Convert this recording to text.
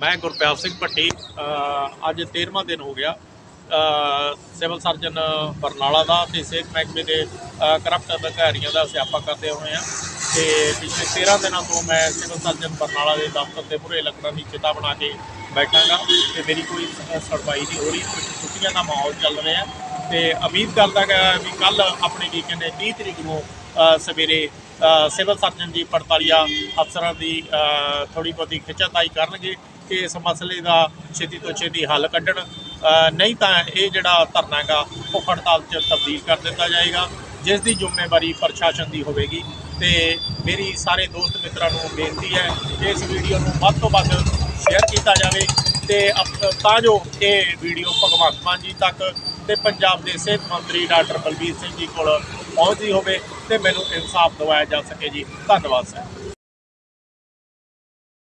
ਮੈਂ ਗੁਰਪ੍ਰੀਤ ਸਿੰਘ ਭੱਟੀ ਅੱਜ 13ਵਾਂ ਦਿਨ ਹੋ ਗਿਆ ਸਿਵਲ ਸਰਜਨ ਬਰਨਾਲਾ ਦਾ ਤੇ ਸਿਹਤ ਮਹਿਕਮੇ ਦੇ ਕਰਪਟ ਅਧਿਕਾਰੀਆਂ ਦਾ ਸਿਆਪਾ ਕਰਦੇ ਹੋਏ ਆ। ਤੇ ਪਿਛਲੇ 13 ਦਿਨਾਂ ਤੋਂ ਮੈਂ ਸਿਵਲ ਸਰਜਨ ਬਰਨਾਲਾ ਦੇ ਦਫ਼ਤਰ ਦੇ ਪੂਰੇ ਲੱਕੜਾਂ ਦੀ ਚਿਤਾ ਬਣਾ ਕੇ ਬੈਠਾਂਗਾ ਤੇ ਮੇਰੀ ਕੋਈ ਸੁਣਵਾਈ ਨਹੀਂ ਹੋ ਰਹੀ ਛੁੱਟੀਆਂ ਦਾ ਮਾਹੌਲ ਚੱਲ ਰਿਹਾ। ਤੇ ਉਮੀਦ ਕਰਦਾ ਕਿ ਵੀ ਕੱਲ ਆਪਣੇ ਕੀ ਕਹਿੰਦੇ 30 ਤਰੀਕ ਨੂੰ ਸਵੇਰੇ ਸਿਵਲ ਸਰਜਨ ਜੀ ਪੜਤਾਲੀਆ ਅਫਸਰਾਂ ਦੀ ਥੋੜੀ ਬਹੁਤੀ ਖਿੱਚਾਤਾਈ ਕਰਨਗੇ ਕਿ ਇਸ ਮਸਲੇ ਦਾ ਛੇਤੀ ਤੋਂ ਛੇਤੀ ਹੱਲ ਕੱਢਣ। ਨਹੀਂ ਤਾਂ ਇਹ ਜਿਹੜਾ ਧਰਨਾ ਹੈਗਾ, ਉਹ ਹੜਤਾਲ 'ਚ ਤਬਦੀਲ ਕਰ ਦਿੱਤਾ ਜਾਏਗਾ, ਜਿਸ ਦੀ ਜ਼ਿੰਮੇਵਾਰੀ ਪ੍ਰਸ਼ਾਸਨ ਦੀ ਹੋਵੇਗੀ। ਤੇ ਮੇਰੀ ਸਾਰੇ ਦੋਸਤ ਮਿੱਤਰਾਂ ਨੂੰ ਬੇਨਤੀ ਹੈ ਕਿ ਇਸ ਵੀਡੀਓ ਨੂੰ ਵੱਧ ਤੋਂ ਵੱਧ ਸ਼ੇਅਰ ਕੀਤਾ ਜਾਵੇ। ਤੇ ਤਾਂ ਜੋ ਇਹ ਵੀਡੀਓ ਭਗਵੰਤ ਮਾਨ ਜੀ ਤੱਕ ਤੇ ਪੰਜਾਬ ਦੇ ਸਿਹਤ ਮੰਤਰੀ ਡਾਕਟਰ ਬਲਬੀਰ ਸਿੰਘ ਜੀ ਕੋਲ ਪਹੁੰਚਦੀ ਹੋਵੇ ਤੇ ਮੈਨੂੰ ਇਨਸਾਫ ਦਿਵਾਇਆ ਜਾ ਸਕੇ ਜੀ। ਧੰਨਵਾਦ, ਸਰ।